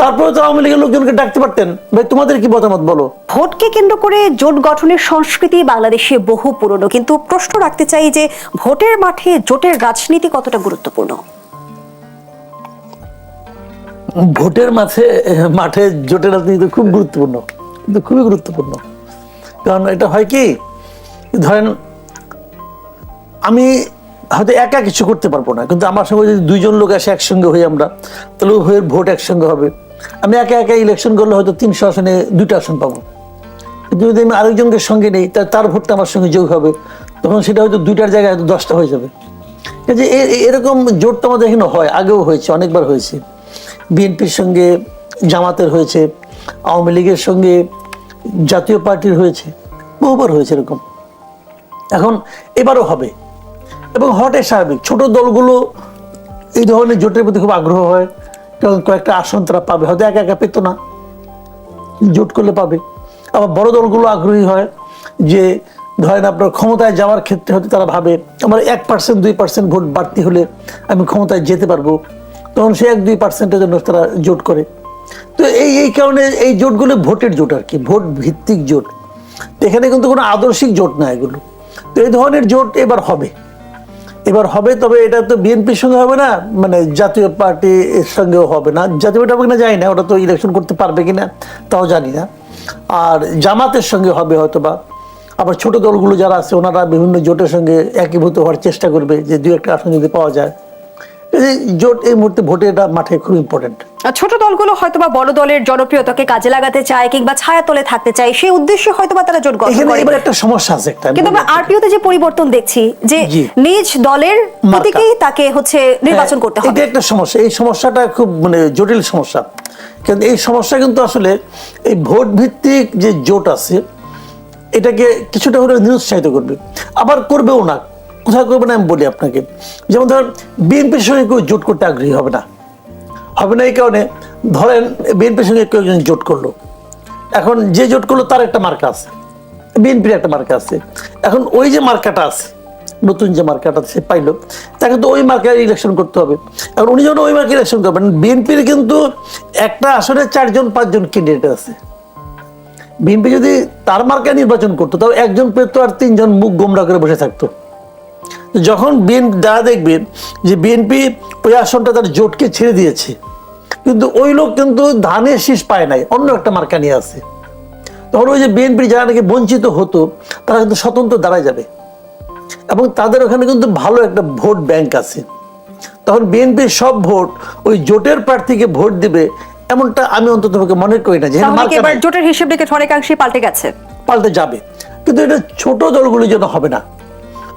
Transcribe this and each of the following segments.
তারপরে তো আওয়ামী লীগের লোকজনকে ডাকতে পারতেন। ভাই তোমাদের কি মতামত বলো? ভোটকে কেন্দ্র করে জোট গঠনের সংস্কৃতি বাংলাদেশে বহু পুরনো কিন্তু প্রশ্ন রাখতে চাই যে ভোটের মাঠে জোটের রাজনীতি কতটা গুরুত্বপূর্ণ? ভোটের মাঠে মাঠে জোটের রাজনীতি খুব গুরুত্বপূর্ণ কিন্তু খুবই গুরুত্বপূর্ণ। কারণ এটা হয় কি ধরেন আমি হয়তো একা কিছু করতে পারব না কিন্তু আমার সঙ্গে যদি দুইজন লোক আসে একসঙ্গে হই আমরা তাহলে উভয়ের ভোট একসঙ্গে হবে। আমি একা একা ইলেকশন করলে হয়তো তিনশো আসনে, দুইটা আসন পাবো। কিন্তু যদি আমি আরেকজনকে সঙ্গে নেই তার ভোটটা আমার সঙ্গে যোগ হবে, তখন সেটা হয়তো দুইটার জায়গায় হয়তো দশটা হয়ে যাবে। যে এরকম জোট আমাদের এখানে হয়, আগেও হয়েছে, অনেকবার হয়েছে। বিএনপির সঙ্গে, জামাতের হয়েছে, আওয়ামী লীগের সঙ্গে, জাতীয় পার্টির হয়েছে, বহুবার হয়েছে এরকম। এখন এবারও হবে। এবং হটে স্বাভাবিক। ছোট দলগুলো এই ধরনের জোটের প্রতি খুব আগ্রহ হয়। কারণ কয়েকটা আসন তারা পাবে। হয়তো একা একা পেতো না। জোট করলে পাবে। আবার বড় দলগুলো আগ্রহী হয় যে, ধরেন আপনার ক্ষমতায় যাওয়ার ক্ষেত্রে হয়তো তারা ভাবে, আমার এক পার্সেন্ট দুই পার্সেন্ট ভোট বাড়তি হলে আমি ক্ষমতায় যেতে পারব। তখন সে এক, দুই পার্সেন্টের জন্য তারা জোট করে। তো এই এই কারণে এই জোটগুলো ভোটের জোট আর কি ভোট ভিত্তিক জোট এখানে কিন্তু কোনো আদর্শিক জোট না এগুলো। তো এই ধরনের জোট এবার হবে। এবার হবে, তবে এটা তো বিএনপির সঙ্গে হবে না মানে জাতীয় পার্টি এর সঙ্গেও হবে না। জাতীয় পার্টি হবে কিনা জানি না ওটা তো ইলেকশন করতে পারবে কিনা, তাও জানি না। আর জামাতের সঙ্গে হবে হয়তো বা আবার ছোট দলগুলো যারা আছে, ওনারা বিভিন্ন জোটের সঙ্গে একীভূত হওয়ার চেষ্টা করবে যে দু একটা আসন যদি পাওয়া যায়। জোট এই মুহূর্তে ভোটে এটা মাঠে খুব ইম্পর্টেন্ট ছোট দলগুলো হয়তোবা বড় দলের জনপ্রিয়তাকে কাজে লাগাতে চায় কিংবা ছায়াতলে থাকতে চায় সেই উদ্দেশ্যে হয়তোবা তারা জোট গঠন করে। এবার একটা সমস্যা আছে একটা। কিন্তু আমরা। আরপিওতে যে পরিবর্তন দেখছি যে নিজ দলের প্রতীকেই তাকে হচ্ছে নির্বাচন করতে হ্যাঁ, হবে। এটা একটা সমস্যা। এই সমস্যাটা খুব মানে জটিল সমস্যা। কিন্তু এই সমস্যা কিন্তু আসলে এই ভোট ভিত্তিক যে জোট আছে এটাকে কিছুটা হলেও নিরুৎসাহিত করবে। আবার করবেও না। কোথায় করবে না আমি বলি আপনাকে। যেমন ধরেন বিএনপির সঙ্গে কেউ জোট করতে আগ্রহী হবে না। হবে না এই কারণে, ধরেন বিএনপির সঙ্গে কেউ একজন জোট করল। এখন যে জোট করল, তার একটা মার্কা আছে। বিএনপির একটা মার্কা আছে। এখন ওই যে মার্কাটা আছে, নতুন যে মার্কাটা সে পাইলো, তাকে তো ওই মার্কায় ইলেকশন করতে হবে। এখন উনি যখন ওই মার্কে ইলেকশন করবেন বিএনপির কিন্তু একটা আসলে চারজন, পাঁচজন ক্যান্ডিডেট আছে। বিএনপি যদি তার মার্কায় নির্বাচন করতো, তাহলে একজন পেত আর তিনজন মুখ গোমরা করে বসে থাকতো। যখন বিএনপি যারা দেখবেন যে বিএনপি ওই আসনটা তার জোটকে ছেড়ে দিয়েছে। কিন্তু ওই লোক কিন্তু ধানের শীষ পায় নাই অন্য একটা মার্কা নিয়ে আছে। তখন ওই যে বিএনপি যারা নাকি বঞ্চিত হতো তারা কিন্তু স্বতন্ত্র দাঁড়ায় যাবে। এবং তাদের ওখানে কিন্তু ভালো একটা ভোট ব্যাংক আছে। তখন বিএনপির সব ভোট ওই জোটের প্রার্থীকে ভোট দিবে এমনটা আমি অন্তত মনে করি না যে। জোটের হিসেব দেখে অনেকাংশে পাল্টে গেছে? পাল্টে যাবে। কিন্তু এটা ছোট দলগুলির জন্য হবে না।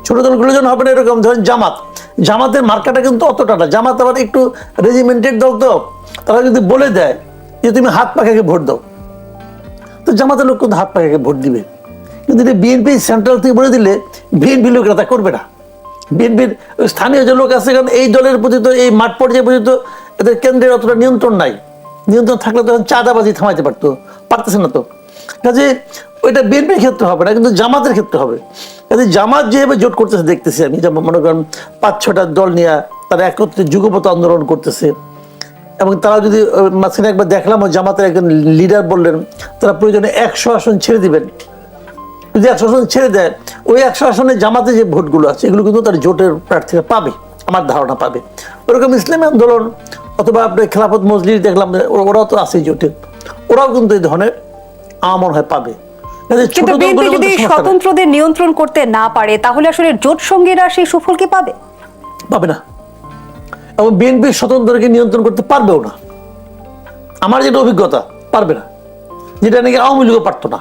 ছোট দলগুলোর জন্য হবে না এরকম, ধরেন জামাত। জামাতের মার্কাটা কিন্তু অতটা না। জামাত আবার একটু রেজিমেন্টেড দল তো, তারা যদি বলে দেয় যে তুমি হাত পাখাকে ভোট দাও, তো জামাতের লোক কিন্তু হাত পাখাকে ভোট দিবে। কিন্তু এটা বিএনপি সেন্ট্রাল থেকে বলে দিলে বিএনপি লোকেরা তা করবে না। বিএনপির স্থানীয় যে লোক আছে, কারণ এই দলের প্রতি তো, এই মাঠ পর্যায়ে পর্যন্ত এদের কেন্দ্রের অতটা নিয়ন্ত্রণ নাই। নিয়ন্ত্রণ থাকলে তখন চাঁদাবাজি থামাইতে পারতো, পারতেছে না তো। কাজে ওইটা বিএনপির ক্ষেত্রে হবে না, কিন্তু জামাতের ক্ষেত্রে হবে। কাজে জামাত যেভাবে জোট করতেছে, দেখতেছি আমি। যেমন মনে করেন পাঁচ, ছটা দল নিয়ে তারা একত্রে যুগপথ আন্দোলন করতেছে। এবং তারা যদি মাঝখানে একবার দেখলাম জামাতের একজন লিডার বললেন, তারা প্রয়োজনে একশো আসন ছেড়ে দিবেন। যদি একশো আসন ছেড়ে দেয়, ওই একশো আসনে জামাতে যে ভোটগুলো আছে, এগুলো কিন্তু তার জোটের প্রার্থীরা পাবে, আমার ধারণা পাবে। ওরকম ইসলামী আন্দোলন অথবা আপনার খেলাফত মজলিস দেখলাম ওরাও তো আছে জোটে। ওরাও কিন্তু এই ধরনের আমার মনে হয়, পাবে। কিন্তু বিএনপি যদি নেই। স্বতন্ত্রদের নিয়ন্ত্রণ করতে না পারে তাহলে আসলে জোট সঙ্গীরা সেই সুফল কি পাবে? পাবে না। এবং বিএনপি স্বতন্ত্রকে নিয়ন্ত্রণ করতে পারবেও না। আমার যেটা অভিজ্ঞতা পারবে না। যেটা নাকি আওয়ামী লীগও পারতো না।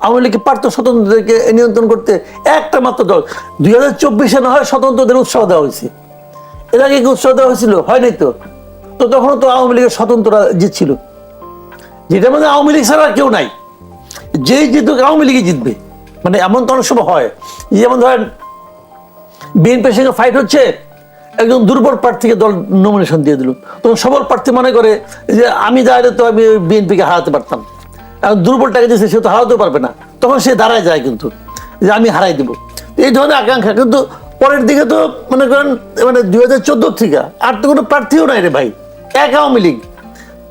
আওয়ামী লীগকে পারতো স্বতন্ত্রদেরকে নিয়ন্ত্রণ করতে একটা মাত্র দল। দুই হাজার চব্বিশে না হয় স্বতন্ত্রদের উৎসাহ দেওয়া হয়েছে। এর আগে কি উৎসাহ দেওয়া হয়েছিল? হয়নি তো। তো তখনও তো আওয়ামী লীগের স্বতন্ত্ররা জিতছিল। যেটার মধ্যে আওয়ামী লীগ ছাড়া কেউ নাই। যেই জিতুক, আওয়ামী লীগই জিতবে। মানে এমন তো অনেক সময় হয়। যেমন ধরেন বিএনপির সঙ্গে ফাইট হচ্ছে, একজন দুর্বল প্রার্থীকে দল নমিনেশন দিয়ে দিল। তখন সবল প্রার্থী মনে করে যে, আমি দাঁড়ালে তো আমি বিএনপিকে হারাতে পারতাম। এখন দুর্বলটাকে দিয়েছে সে তো হারাতেও পারবে না। তখন সে দাঁড়ায় যায় কিন্তু, যে, আমি হারাই দিব। এই ধরনের আকাঙ্ক্ষা। কিন্তু পরের দিকে তো মনে করেন মানে দুই হাজার চোদ্দোর থেকে আর তো কোনো প্রার্থীও নাই রে ভাই। এক আওয়ামী লীগ।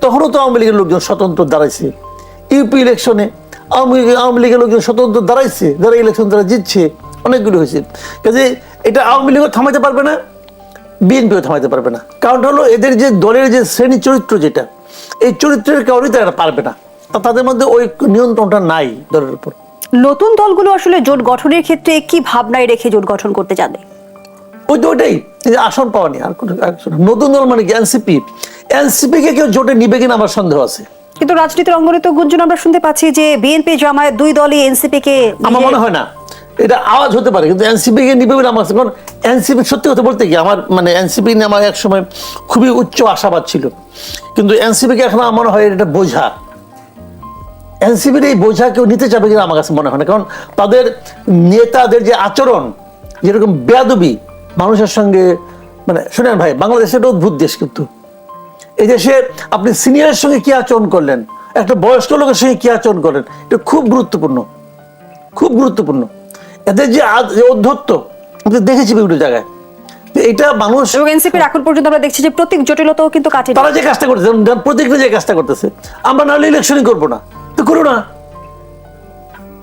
তখনও তো আওয়ামী লীগের লোকজন স্বতন্ত্র দাঁড়াইছে। ইউপি ইলেকশনে আওয়ামী লীগ- আওয়ামী লীগের লোকজন স্বতন্ত্র দাঁড়াইছে যারা ইলেকশন তারা জিতছে অনেকগুলো হয়েছে। কাজে এটা আওয়ামী লীগও থামাইতে পারবে না বিএনপিও থামাইতে পারবে না। কারণটা হলো এদের যে দলের যে শ্রেণি চরিত্র যেটা এই চরিত্রের কারণেই তারা পারবে না। তাদের মধ্যে ওই নিয়ন্ত্রণটা নাই দলের উপর। নতুন দলগুলো আসলে জোট গঠনের ক্ষেত্রে কি ভাবনায় রেখে জোট গঠন করতে যাবে? ওই তো ওইটাই এই আসন পাওয়া নেই আর কোনো। নতুন দল মানে কি? এনসিপি। এনসিপি কে কেউ জোটে নিবে কিনা আমার সন্দেহ আছে। কিন্তু রাজনীতির অঙ্গনে তো গুঞ্জন আমরা শুনতে পাচ্ছি যে বিএনপি জামায়াত দুই দলই এনসিপি কে আমার মনে হয় না। এটা আওয়াজ হতে পারে কিন্তু এনসিপি কে নিবে বলে আমার কারণ এনসিপি সত্যি কথা বলতে কি আমার মানে এনসিপি নিয়ে আমার এক সময় খুবই উচ্চ আশাবাদ ছিল। কিন্তু এনসিপি কে এখন আমার মনে হয় এটা বোঝা। এনসিপির এই বোঝা কেউ নিতে চাবে কিনা আমার কাছে মনে হয় না। কারণ তাদের নেতাদের যে আচরণ যেরকম বেয়াদবি মানুষের সঙ্গে মানে শুনেন ভাই বাংলাদেশ একটা অদ্ভুত দেশ কিন্তু। এই দেশে আপনি সিনিয়রের সঙ্গে কি আচরণ করলেন? একটা বয়স্ক লোকের সঙ্গে কি আচরণ করলেন? এটা খুব গুরুত্বপূর্ণ। খুব গুরুত্বপূর্ণ। এদের যে অধ্যত্ত দেখেছি বিভিন্ন জায়গায়। এটা মানুষ এবং এনসিপির এখন পর্যন্ত আমরা দেখছি যে প্রতীক জটিলতাও কিন্তু কাটেনি তারা যে কাজটা করতেছে প্রত্যেকটা যে কাজটা করতেছে আমরা নাহলে ইলেকশনই করব না। তো করো না।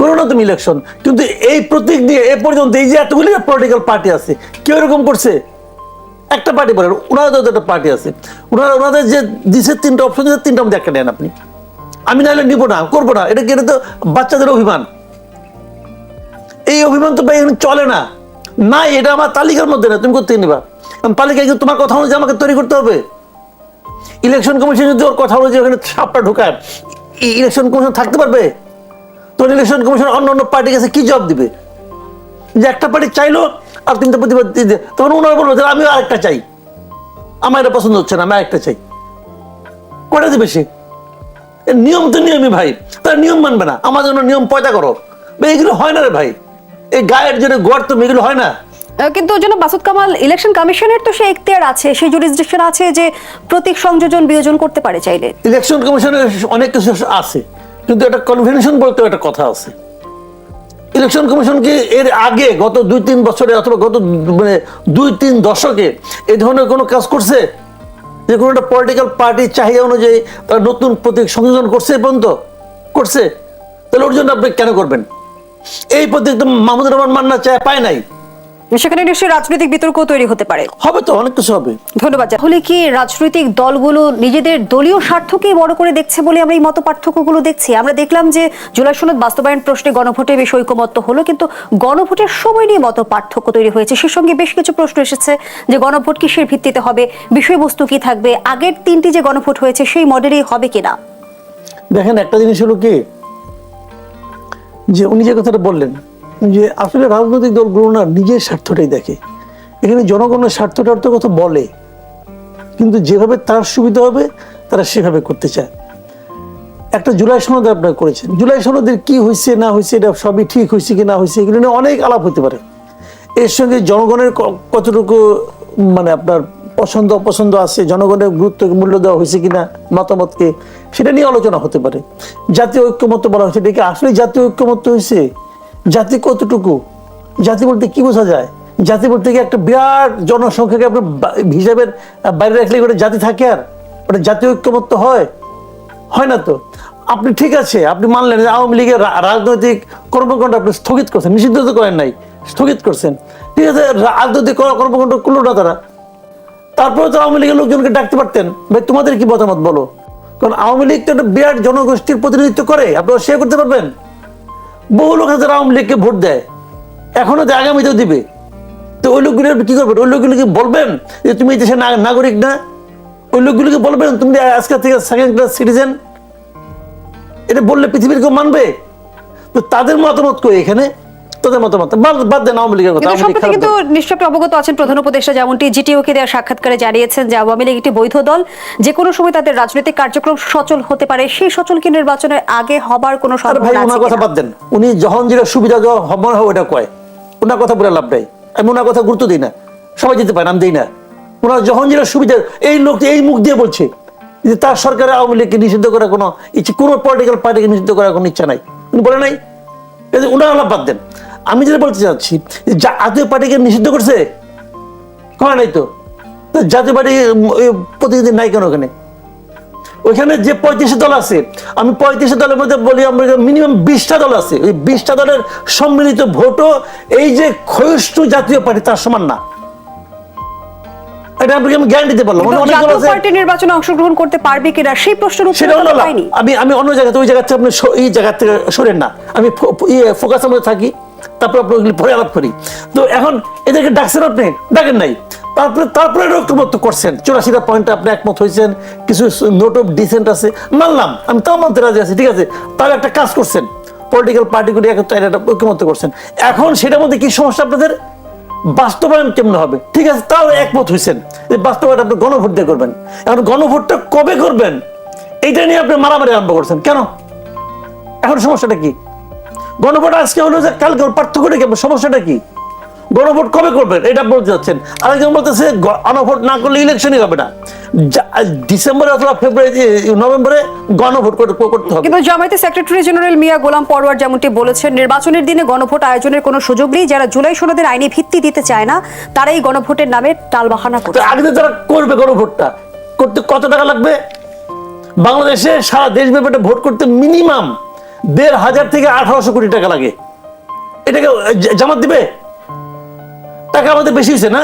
করো না তুমি ইলেকশন কিন্তু এই প্রতীক দিয়ে এ পর্যন্ত এই যে এতগুলি পলিটিক্যাল পার্টি আছে কেউ এরকম করছে? একটা পার্টি বলেন ওনাদের তো একটা পার্টি আছে। ওনারা ওনাদের যে দিছে তিনটা অপশন দিচ্ছে তিনটা মধ্যে একটা নেন আপনি। আমি নাহলে নিবো না, করব না। এটা কি এটা তো বাচ্চাদের অভিমান। এই অভিমান তো ভাই চলে না। না এটা আমার তালিকার মধ্যে না তুমি করতে নিবা? তালিকায় কিন্তু তোমার কথা অনুযায়ী আমাকে তৈরি করতে হবে। ইলেকশন কমিশন যদি ওর কথা অনুযায়ী ওখানে সাপটা ঢুকায় ইলেকশন কমিশন থাকতে পারবে? তোর ইলেকশন কমিশন অন্য অন্য পার্টি কাছে কি জবাব দিবে? যে একটা পার্টি চাইলো আর তিনটা প্রতিবাদ দিয়ে তখন ওনারা বলব যে আমি আরেকটা চাই। আমার এটা পছন্দ হচ্ছে না আমি আরেকটা চাই। কটা দিবে সে? নিয়ম তো নিয়মই ভাই তার নিয়ম মানবে না। আমার জন্য নিয়ম পয়দা করো। এগুলো হয় না রে ভাই। এই গায়ের জন্য গড় তো এগুলো হয় না। কিন্তু যেন মাসুদ কামাল ইলেকশন কমিশনের তো সে এখতিয়ার আছে সেই জুরিসডিকশন আছে যে প্রতীক সংযোজন বিয়োজন করতে পারে চাইলে। ইলেকশন কমিশনের অনেক কিছু আছে কিন্তু একটা কনভেনশন বলতে একটা কথা আছে। ইলেকশন কমিশন কি এর আগে গত দুই তিন বছরে অথবা গত মানে দুই তিন দশকে এই ধরনের কোনো কাজ করছে? যে কোনো একটা পলিটিক্যাল পার্টির চাহিদা অনুযায়ী তারা নতুন প্রতীক সংযোজন করছে পর্যন্ত? করছে? তাহলে ওর জন্য আপনি কেন করবেন? এই প্রতীক তো মাহমুদুর রহমান মান্না চায়, পায় নাই। সেখানে নিশ্চয়ই রাজনৈতিক বিতর্ক তৈরি হতে পারে। হবে তো অনেক কিছু হবে। ধন্যবাদ তাহলে কি রাজনৈতিক দলগুলো নিজেদের দলীয় স্বার্থকেই বড় করে দেখছে বলে আমরা এই মত পার্থক্যগুলো দেখছি? আমরা দেখলাম যে জুলাই সনদ বাস্তবায়ন প্রশ্নে গণভোটে বেশ ঐকমত্য হলো কিন্তু গণভোটের সময় নিয়ে মত পার্থক্য তৈরি হয়েছে। সে সঙ্গে বেশ কিছু প্রশ্ন এসেছে যে গণভোট কিসের ভিত্তিতে হবে বিষয়বস্তু কি থাকবে আগের তিনটি যে গণভোট হয়েছে সেই মডেলেই হবে কিনা? দেখেন একটা জিনিস হলো কি যে উনি যে কথাটা বললেন যে আসলে রাজনৈতিক দলগুলো না নিজের স্বার্থটাই দেখে। এখানে জনগণের স্বার্থ টার্থ কথা বলে। কিন্তু যেভাবে তার সুবিধা হবে, তারা সেভাবে করতে চায়। একটা জুলাই সনদ আপনারা করেছেন। জুলাই সনদের কি হয়েছে না হয়েছে এটা সবই ঠিক হয়েছে কি না হয়েছে এগুলো নিয়ে অনেক আলাপ হতে পারে। এর সঙ্গে জনগণের কতটুকু মানে আপনার পছন্দ, অপছন্দ আছে, জনগণের গুরুত্ব, মূল্য দেওয়া হয়েছে কিনা, মতামতকে, সেটা নিয়ে আলোচনা হতে পারে। জাতীয় ঐক্যমত্য বলা হয়েছে, এটা কি আসলে জাতীয় ঐক্যমত্য হয়েছে? জাতি কতটুকু? জাতি বলতে কি বোঝা যায়? জাতি বলতে কি একটা বিরাট জনসংখ্যাকে আপনার বা- হিসাবের বাইরে রাখলে ওটা জাতি থাকে আর? ওটা জাতীয় ঐক্যমত্য হয়? হয় না তো? আপনি ঠিক আছে, আপনি মানলেন যে আওয়ামী লীগের রাজনৈতিক কর্মকাণ্ড আপনি স্থগিত করছেন, নিষিদ্ধ তো করেন নাই, স্থগিত করছেন। ঠিক আছে রাজনৈতিক কর- কর্মকাণ্ড করল না তারা। তারপরে তো আওয়ামী লীগের লোকজনকে ডাকতে পারতেন। ভাই, তোমাদের কি মতামত বলো? কারণ আওয়ামী লীগ তো একটা বিরাট জনগোষ্ঠীর প্রতিনিধিত্ব করে আপনারা শেয়ার করতে পারবেন? বহু লোক আছে আওয়ামী লীগকে ভোট দেয়। এখনও তো আগামীতেও দিবে। তো ওই লোকগুলো আপনি কি করবেন ওই লোকগুলোকে বলবেন যে তুমি দেশের নাগরিক না। ওই লোকগুলোকে বলবেন, তুমি আজকে থেকে সেকেন্ড ক্লাস সিটিজেন এটা বললে পৃথিবীর কেউ মানবে? তো তাদের মতামত কই এখানে? তাদের মতামত। বাদ দেন আওয়ামী লীগের কথা সম্প্রতি কিন্তু নিশ্চয় আপনি অবগত আছেন প্রধান উপদেষ্টা যেমনটি জিটিওকে দেওয়া সাক্ষাৎকারে জানিয়েছেন যে আওয়ামী লীগ একটি বৈধ দল। যে কোনো সময় তাদের রাজনৈতিক কার্যক্রম সচল হতে পারে। সেই সচল কি নির্বাচনের আগে হবার কোনো সম্ভাবনা আছে কথা বাদ দেন। উনি যখন যেটা সুবিধা মনে হয় ওটা কয়। ওনার কথা বলে লাভ নাই। আমি ওনার কথা গুরুত্ব দিই না। সবাই যেতে পারে আমি দিই না। ওনার যখন যেটা সুবিধা এই লোক এই মুখ দিয়ে বলছে যে তার সরকারের আওয়ামী লীগকে নিষিদ্ধ করার কোনো ইচ্ছে কোনো পলিটিক্যাল পার্টিকে নিষিদ্ধ করার কোনো ইচ্ছা নাই। উনি বলে নাই ওনার আলাপ বাদ দেন। আমি যেটা বলতে চাচ্ছি জাতীয় পার্টিকে নিষিদ্ধ করছে করা নাই তো? জাতীয় পার্টি প্রতিনিধি নাই কেন ওখানে? ওইখানে যে পঁয়ত্রিশ দল আছে, আমি পঁয়ত্রিশ দলের মধ্যে বলি আমরা মিনিমাম বিশটা দল আছে। ওই বিশটা দলের সম্মিলিত ভোটও এই যে ক্ষয়িষ্ণু জাতীয় পার্টি তার সমান না। এটা আপনাকে আমি গ্যারান্টি দিতে পারলাম। জাতীয় পার্টি নির্বাচনে অংশগ্রহণ করতে পারবে কিনা সেই প্রশ্নের উত্তর। পাইনি। আমি আমি অন্য জায়গাতে ওই জায়গাতে আপনি এই জায়গা থেকে সরেন না। আমি ফো- ফো- ইয়ে ফোকাসের মধ্যে থাকি। তারপর আপনি ওইগুলি পরে আলাপ করি। তো এখন এদেরকে ডাকছেন আপনি? ডাকেন নাই। তারপরে তারপরে ঐক্যমত করছেন। চুরাশিটা পয়েন্টে আপনি একমত হয়েছেন। কিছু নোট অফ ডিসেন্ট আছে। মানলাম। আমি তাও মানতে রাজি আছি। ঠিক আছে। তাহলে একটা কাজ করছেন। পলিটিক্যাল পার্টিগুলি একটা ঐক্যমত করছেন। এখন সেটার মধ্যে কি সমস্যা আপনাদের? বাস্তবায়ন কেমন হবে? ঠিক আছে, তাও একমত হয়েছেন যে বাস্তবায়ন আপনি গণভোট দিয়ে করবেন। এখন গণভোটটা কবে করবেন? এইটা নিয়ে আপনি মারামারি আরম্ভ করছেন। কেন? এখন সমস্যাটা কি? গণভোট আজকে হলো যে কালকে পার্থক্য পার্থক্যটা কি সমস্যাটা কি? গণভোট কবে করবেন? এটা বলতে যাচ্ছেন আরেকজন বলতেছে গণভোট না করলে ইলেকশনই হবে না। ডিসেম্বরে অথবা ফেব্রুয়ারি নভেম্বরে গণভোট করতে করতে হবে। কিন্তু জামায়াতের সেক্রেটারি জেনারেল মিয়া গোলাম পরওয়ার যেমনটি বলেছেন নির্বাচনের দিনে গণভোট আয়োজনের কোনো সুযোগ নেই। যারা জুলাই সনদের আইনি ভিত্তি দিতে চায় না তারাই গণভোটের নামে টালবাহানা তো করছে। আগে যারা করবে গণভোটটা করতে কত টাকা লাগবে? বাংলাদেশে সারা দেশব্যাপী একটা ভোট করতে মিনিমাম দেড় হাজার থেকে আঠারোশো কোটি টাকা লাগে। এটাকে জামাত দিবে? টাকা আমাদের বেশি হয়েছে না?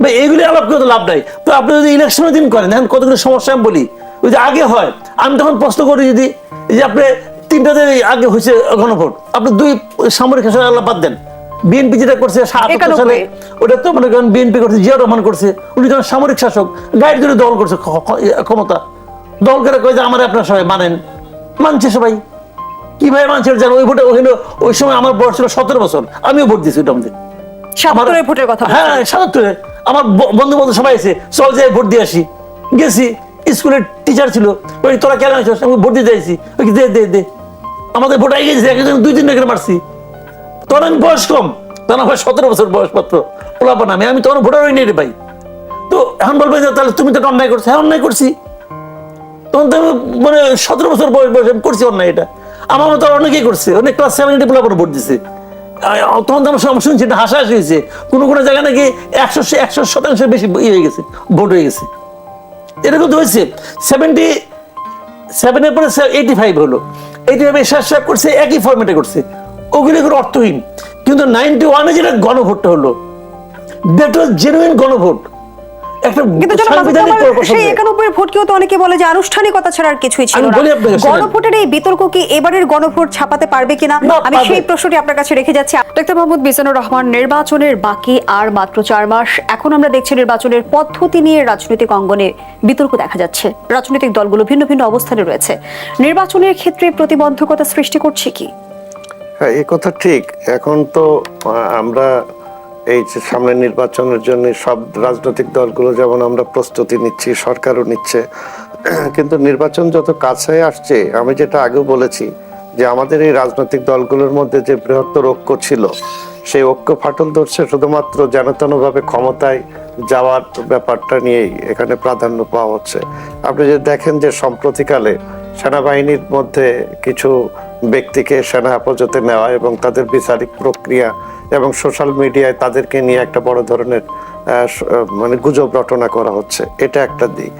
ভাই এইগুলি আলাপ করে তো লাভ নাই। তো আপনি যদি ইলেকশনের দিন করেন এখন কতগুলো সমস্যা আমি বলি। ওই যে আগে হয় আমি তখন প্রশ্ন করি যদি এই যে আপনি তিনটাতে আগে হয়েছে গণভোট আপনি দুই সামরিক শাসন আল্লাহ বাদ দেন। বিএনপি যেটা করছে সালে ওটা তো মনে করেন বিএনপি করছে জিয়া রহমান করছে উনি যখন সামরিক শাসক গাইড ধরে দল করছে ক্ষমতা। দল করে কয়ে যে আমার আপনার সবাই মানেন। মানছে সবাই। কীভাবে মানছে জানো? ওই ভোটে ওখানে ওই সময় আমার বয়স ছিল সতেরো বছর আমিও ভোট দিয়েছি ওইটা আমাদের। সাতাত্তরের ভোটের কথা হ্যাঁ সাতাত্তরে। আমার বন্ধু বন্ধু সবাই এসে চল যাই ভোট দিয়ে আসি। গেছি স্কুলের টিচার ছিল। ওই তোরা কেন আসছিস আমি ভোট দিতে যাইছি ওই দে দে দে। আমাদের ভোট আগে গেছে একজন দুই তিন করে মারছি। তখন আমি বয়স কম। তখন আমার সতেরো বছর বয়স বয়সপত্র পোলাপান আমি আমি তখন ভোটার হইনি রে ভাই। তো এখন বলবে যে তাহলে তুমি তো অন্যায় করছ। হ্যাঁ অন্যায় করছি। তখন তো আমি মানে সতেরো বছর বয়স বয়স করছি অন্যায় এটা আমার মতো অনেকেই করছে। অনেক ক্লাস সেভেন এইটে পোলাপান ভোট দিছে। তখন তো আমার সব শুনছি, এটা হাসাহাসি হয়েছে। কোনো কোনো জায়গায় নাকি একশো একশো শতাংশের বেশি ইয়ে হয়ে গেছে, ভোট হয়ে গেছে। এরকম তো হয়েছে। সেভেন্টি সেভেনের পরে এইটি ফাইভ হলো। এইটি ফাইভ শেষ শেষ করছে, একই ফর্মেটে করছে। ওগুলো এগুলো অর্থহীন। কিন্তু নাইনটি ওয়ানে যেটা গণভোটটা হলো দ্যাট ওয়াজ জেনুইন গণভোট। অনেকে বলে যে আনুষ্ঠানিকতা ছাড়া আর কিছুই ছিল না। বলি আপনাকে, শোনেন। গণভোটের এই বিতর্ক কি এবারের গণভোট ছাপাতে পারবে কিনা? আমি সেই প্রশ্নটি আপনার কাছে রেখে যাচ্ছি। ডক্টর মোহাম্মদ মিজানুর রহমান নির্বাচনের বাকি আর মাত্র চার মাস। এখন আমরা দেখছি নির্বাচনের পদ্ধতি নিয়ে রাজনৈতিক অঙ্গনে বিতর্ক দেখা যাচ্ছে। রাজনৈতিক দলগুলো ভিন্ন ভিন্ন অবস্থানে রয়েছে। নির্বাচনের ক্ষেত্রে প্রতিবন্ধকতা সৃষ্টি করছে কি? হ্যাঁ এ কথা ঠিক। এখন তো আমরা এই সামনে নির্বাচনের জন্য সব রাজনৈতিক দলগুলো যেমন আমরা প্রস্তুতি নিচ্ছি, সরকারও নিচ্ছে। কিন্তু নির্বাচন যত কাছে আসছে, আমি যেটা আগেও বলেছি যে আমাদের এই রাজনৈতিক দলগুলোর মধ্যে যে বৃহত্তর ঐক্য ছিল, সেই ঐক্য ফাটল ধরছে শুধুমাত্র যেনতেনভাবে ক্ষমতায় যাওয়ার ব্যাপারটা নিয়েই এখানে প্রাধান্য পাওয়া হচ্ছে। আপনি যদি দেখেন যে সম্প্রতিকালে সেনাবাহিনীর মধ্যে কিছু ব্যক্তিকে সেনা হেফাজতে নেওয়া এবং তাদের বিচারিক প্রক্রিয়া এবং সোশ্যাল মিডিয়ায় তাদেরকে নিয়ে একটা বড় ধরনের মানে গুজব রটনা করা হচ্ছে। এটা একটা দিক।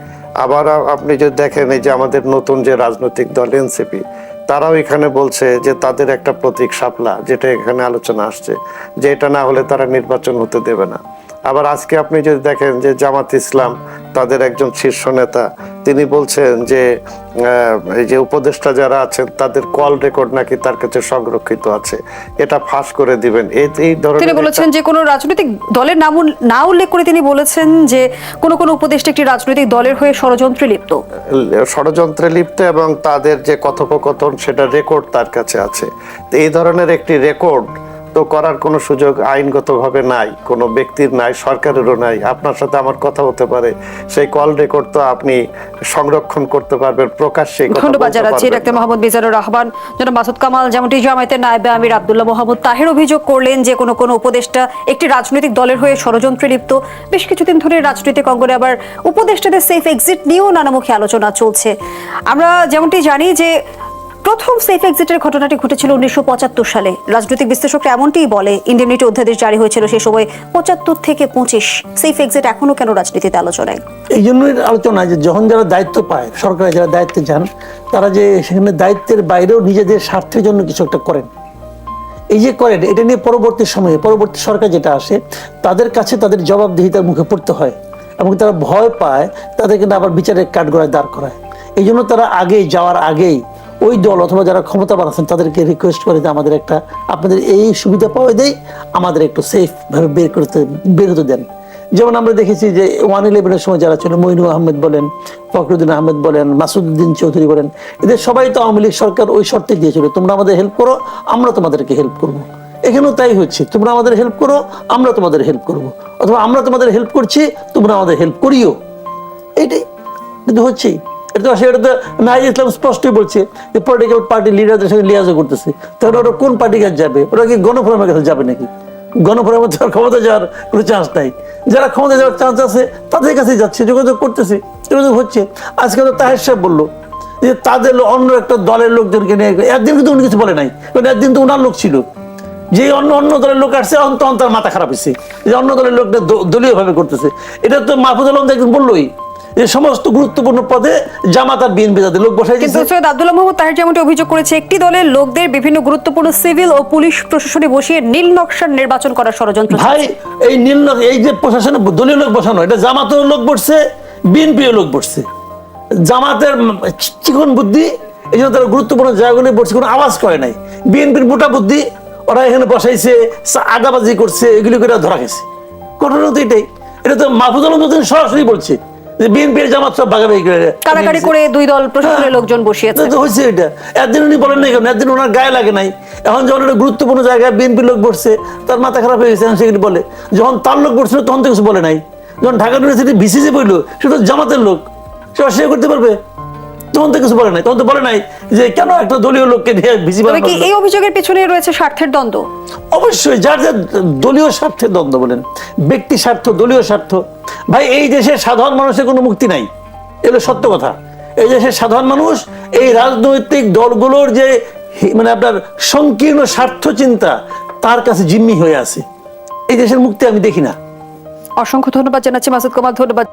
আবার আপনি যদি দেখেন এই যে আমাদের নতুন যে রাজনৈতিক দল এনসিপি, তারাও এখানে বলছে যে তাদের একটা প্রতীক শাপলা, যেটা এখানে আলোচনা আসছে, যে এটা না হলে তারা নির্বাচন হতে দেবে না। আবার আজকে আপনি যদি দেখেন যে জামাত ইসলাম তাদের একজন শীর্ষ নেতা তিনি বলছেন যে এই যে উপদেষ্টা যারা আছেন তাদের কল রেকর্ড নাকি তার কাছে সংরক্ষিত আছে। এটা ফাঁস করে দিবেন। এই এই ধরনের তিনি বলেছেন যে কোনো রাজনৈতিক দলের নাম না উল্লেখ করে তিনি বলেছেন যে কোন কোন উপদেষ্টা একটি রাজনৈতিক দলের হয়ে ষড়যন্ত্রে লিপ্ত। ষড়যন্ত্রে লিপ্ত এবং তাদের যে কথোপকথন সেটা রেকর্ড তার কাছে আছে। তো এই ধরনের একটি রেকর্ড করার কোনো সুযোগ আইনগতভাবে নাই কোনো ব্যক্তির নাই সরকারেরও নাই। আপনার সাথে আমার কথা হতে পারে। সেই কল রেকর্ড তো আপনি সংরক্ষণ করতে পারবেন প্রকাশ্যে ধন্যবাদ জানাচ্ছি ডাক্তার মোহাম্মদ মিজানুর রহমান। জনাব মাসুদ কামাল যেমনটি জামায়াতের নায়েবে আমির আব্দুল্লাহ মোহাম্মদ তাহের অভিযোগ করলেন যে কোনো কোনো উপদেষ্টা একটি রাজনৈতিক দলের হয়ে ষড়যন্ত্রে লিপ্ত। বেশ কিছুদিন ধরে রাজনৈতিক অঙ্গনে আবার উপদেষ্টাদের সেফ এক্সিট নিয়েও নানামুখী আলোচনা চলছে। আমরা যেমনটি জানি যে প্রথম সেফ এক্সিটের ঘটনাটি ঘটেছিল উনিশশো সালে। রাজনৈতিক বিশ্লেষকরা এমনটিই বলে ইন্ডেমনিটি অধ্যাদেশ জারি হয়েছিল সে সময় পঁচাত্তর থেকে পঁচিশ। সেফ এক্সিট এখনও কেন রাজনীতিতে আলোচনায় এই জন্যই আলোচনা যে যখন যারা দায়িত্ব পায়, সরকারে যারা দায়িত্বে যান, তারা যে সেখানে দায়িত্বের বাইরেও নিজেদের স্বার্থের জন্য কিছু একটা করেন। এই যে করেন, এটা নিয়ে পরবর্তী সময়ে, পরবর্তী সরকার যেটা আসে, তাদের কাছে তাদের জবাবদিহিতার মুখে পড়তে হয় এবং তারা ভয় পায়, তাদেরকে আবার বিচারের কাঠগড়ায় দাঁড় করায়। এই জন্য তারা আগেই, যাওয়ার আগেই ওই দল অথবা যারা ক্ষমতাবান আছেন, তাদেরকে রিকোয়েস্ট করে যে আমাদের একটা, আপনাদের এই সুবিধা পাওয়া দেয় আমাদের একটু সেফ ভাবে বের করতে, বের হতে দেন। যেমন আমরা দেখেছি যে ওয়ান ইলেভেনের সময় যারা ছিল মইনু আহমেদ বলেন, ফখরুদ্দিন আহমেদ বলেন মাসুদ্দিন চৌধুরী বলেন, এদের সবাই তো আওয়ামী লীগ সরকার ওই শর্তে দিয়েছিল, তোমরা আমাদের হেল্প করো, আমরা তোমাদেরকে হেল্প করব। এখানেও তাই হচ্ছে, তোমরা আমাদের হেল্প করো, আমরা তোমাদের হেল্প করব। অথবা আমরা তোমাদের হেল্প করছি, তোমরা আমাদের হেল্প করিও। এটাই কিন্তু হচ্ছেই। এটা তো ইসলাম স্পষ্টই বলছে যে পলিটিক্যাল পার্টি লিডারদের সঙ্গে লিয়াজও করতেছে। তাহলে ওরা কোন কাছে যাবে? ওরা কি গণফোরামের কাছে যাবে নাকি? গণফোরামের ক্ষমতা যাওয়ার কোনো চান্স নাই। যারা ক্ষমতা যাওয়ার চান্স আছে, তাদের কাছে যাচ্ছে, যোগাযোগ করতেছে, যোগাযোগ হচ্ছে। আজকে তো তাহের সাহেব বলল যে তাদের অন্য একটা দলের লোকজনকে নিয়ে একদিন কিন্তু উনি কিছু বলে নাই। কারণ একদিন তো ওনার লোক ছিল। যে অন্য অন্য দলের লোক আসছে অন্ত অন্তর মাথা খারাপ হয়েছে। যে অন্য দলের লোকটা দলীয় ভাবে করতেছে। এটা তো মাহফুজ আলম একদিন বললোই। যে সমস্ত গুরুত্বপূর্ণ পদে জামাত আর বিএনপি যাদের লোক বসাই কিন্তু সৈয়দ আব্দুল্লাহ মোহাম্মদ তাহের যেমনটি অভিযোগ করেছে একটি দলের লোকদের বিভিন্ন গুরুত্বপূর্ণ সিভিল ও পুলিশ প্রশাসনে বসিয়ে নীল নকশার নির্বাচন করার ষড়যন্ত্র ভাই এই নীল এই যে প্রশাসনে দলীয় লোক বসানো এটা জামাতের লোক বসছে বিএনপিও লোক বসছে। জামাতের চিকন বুদ্ধি এই জন্য তারা গুরুত্বপূর্ণ জায়গাগুলি বসছে কোনো আওয়াজ করে নাই। বিএনপির মোটা বুদ্ধি ওরা এখানে বসাইছে আদাবাজি করছে এগুলি করে ধরা গেছে। ঘটনা তো এটাই এটা তো মাহফুজ আলম সরাসরি বলছে। বিএনপির জামাত সব ভাগাভাগি করে কারাকারি করে দুই দল প্রশাসনের হ্যাঁ। লোকজন বসিয়েছে। হয়েছে এটা। একদিন উনি বলেন নাই কেন? একদিন ওনার গায়ে লাগে নাই। এখন যখন একটা গুরুত্বপূর্ণ জায়গায় বিএনপির লোক বসছে তার মাথা খারাপ হয়ে গেছে সেগুলি বলে। যখন তার লোক বসছিল তখন তো কিছু বলে নাই। যখন ঢাকা ইউনিভার্সিটি ভিসিসি পড়ল সেটা জামাতের লোক। সে অস্বীকার করতে পারবে? তখন তো কিছু বলে নাই তখন তো বলে নাই যে কেন একটা দলীয় লোককে ভিসি তবে কি এই অভিযোগের পেছনে রয়েছে স্বার্থের দ্বন্দ্ব? অবশ্যই যার যার দলীয় স্বার্থের দ্বন্দ্ব বলেন ব্যক্তি স্বার্থ দলীয় স্বার্থ। ভাই এই দেশের সাধারণ মানুষের কোনো মুক্তি নাই এগুলো সত্য কথা। এই দেশের সাধারণ মানুষ এই রাজনৈতিক দলগুলোর যে মানে আপনার সংকীর্ণ স্বার্থ চিন্তা তার কাছে জিম্মি হয়ে আছে। এই দেশের মুক্তি আমি দেখি না। অসংখ্য ধন্যবাদ জানাচ্ছি মাসুদ কামাল ধন্যবাদ।